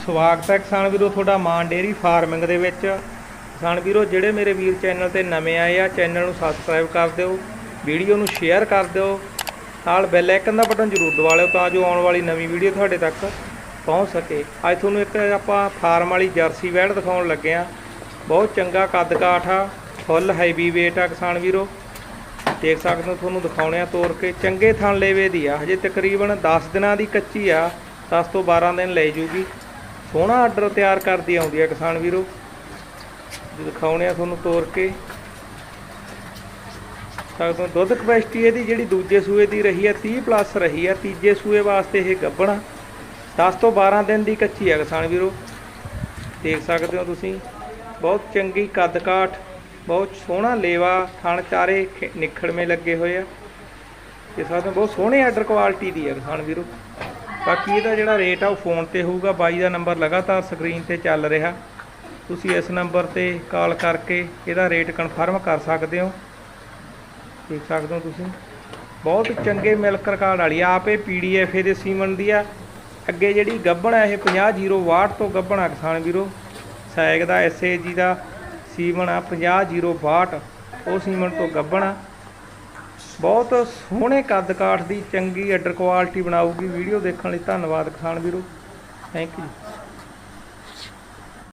ਸਵਾਗਤ ਹੈ ਕਿਸਾਨ ਵੀਰੋ, ਤੁਹਾਡਾ ਮਾਨ ਡੇਰੀ ਫਾਰਮਿੰਗ ਦੇ ਵਿੱਚ। ਕਿਸਾਨ ਵੀਰੋ, ਜਿਹੜੇ ਮੇਰੇ ਵੀਰ ਚੈਨਲ ਤੇ ਨਵੇਂ ਆਏ ਆ, ਚੈਨਲ ਨੂੰ ਸਬਸਕ੍ਰਾਈਬ ਕਰ ਦਿਓ, ਵੀਡੀਓ ਨੂੰ ਸ਼ੇਅਰ ਕਰ ਦਿਓ, ਨਾਲ ਬੈਲ ਆਈਕਨ ਦਾ ਬਟਨ ਜ਼ਰੂਰ ਦਬਾ ਲਿਓ ਤਾਂ ਜੋ ਆਉਣ ਵਾਲੀ ਨਵੀਂ ਵੀਡੀਓ ਤੁਹਾਡੇ ਤੱਕ ਪਹੁੰਚ ਸਕੇ। ਅੱਜ ਤੁਹਾਨੂੰ ਇੱਕ ਆਪਾਂ ਫਾਰਮ ਵਾਲੀ ਜਰਸੀ ਵੈੜ ਦਿਖਾਉਣ ਲੱਗੇ ਆ। ਬਹੁਤ ਚੰਗਾ ਕੱਦ ਕਾਠ ਆ, ਫੁੱਲ ਹੈਵੀ weight ਆ ਕਿਸਾਨ ਵੀਰੋ। ਦੇਖ ਸਕਦੇ ਹੋ, ਤੁਹਾਨੂੰ ਦਿਖਾਉਣੇ ਆ ਤੋਰ ਕੇ। ਚੰਗੇ ਥਣ ਲੇਵੇ ਦੀ ਆ, ਹਜੇ ਤਕਰੀਬਨ 10 ਦਿਨਾਂ ਦੀ ਕੱਚੀ ਆ 10 ਤੋਂ 12 ਦਿਨ ਲੈ ਜੂਗੀ। ਸੋਹਣਾ ਆਰਡਰ ਤਿਆਰ ਕਰਦੀ ਆਉਂਦੀ ਆ ਕਿਸਾਨ ਵੀਰੋ। ਦਿਖਾਉਣੇ ਆ ਤੁਹਾਨੂੰ ਤੋਰ ਕੇ। ਸਕਦੇ ਦੁੱਧ ਕਪੈਸਿਟੀ ਇਹਦੀ ਜਿਹੜੀ ਦੂਜੇ ਸੂਏ ਦੀ ਰਹੀ ਹੈ 30 ਪਲੱਸ ਰਹੀ ਆ, ਤੀਜੇ ਸੂਏ ਵਾਸਤੇ ਇਹ ਗੱਭਣਾ 10 ਤੋਂ 12 ਦਿਨ ਦੀ ਕੱਚੀ ਆ ਕਿਸਾਨ ਵੀਰੋ। ਦੇਖ ਸਕਦੇ ਹੋ ਤੁਸੀਂ, ਬਹੁਤ ਚੰਗੀ ਕੱਦ ਕਾਠ, ਬਹੁਤ ਸੋਹਣਾ ਲੇਵਾ, ਥਣ ਚਾਰੇ ਖੇ- ਨਿਖੜਵੇਂ ਲੱਗੇ ਹੋਏ ਆ। ਤੇ ਸਾਡੇ ਬਹੁਤ ਸੋਹਣੇ ਆਰਡਰ ਕੁਆਲਿਟੀ ਦੀ ਆ ਕਿਸਾਨ ਵੀਰੋ। ਬਾਕੀ ਇਹਦਾ ਜਿਹੜਾ ਰੇਟ ਆ ਉਹ ਫੋਨ ਤੇ ਹੋਊਗਾ, ਬਾਈ ਦਾ ਨੰਬਰ ਲਗਾਤਾਰ ਸਕਰੀਨ ਤੇ ਚੱਲ ਰਿਹਾ। ਤੁਸੀਂ ਇਸ ਨੰਬਰ ਤੇ ਕਾਲ ਕਰਕੇ ਇਹਦਾ ਰੇਟ ਕਨਫਰਮ ਕਰ ਸਕਦੇ ਹੋ। ਦੇਖ ਸਕਦੇ ਹੋ ਤੁਸੀਂ। ਬਹੁਤ ਚੰਗੇ ਮਿਲਕ ਰਿਕਾਰਡ ਵਾਲੀ ਆਪ ਇਹ ਪੀਡੀਐਫ ਇਹਦੇ ਸੀਮਨ ਦੀ ਆ। ਅੱਗੇ ਜਿਹੜੀ ਗੱਬਣ ਆ, ਇਹ 50 ਵਾਟ ਤੋਂ ਗੱਬਣ ਆ ਕਿਸਾਨ ਵੀਰੋ। ਸੈਗ ਦਾ ਐਸਏਜੀ ਦਾ ਸੀਮਨ ਆ 50 ਵਾਟ। ਉਹ ਸੀਮਨ ਤੋਂ ਗੱਬਣ ਆ। ਬਹੁਤ ਸੋਹਣੇ ਕੱਦ ਕਾਠ ਦੀ ਚੰਗੀ ਅੱਡਰ ਕੁਆਲਿਟੀ ਬਣਾਊਗੀ। ਵੀਡੀਓ ਦੇਖਣ ਲਈ ਧੰਨਵਾਦ ਕਿਸਾਨ ਵੀਰੋ। Thank you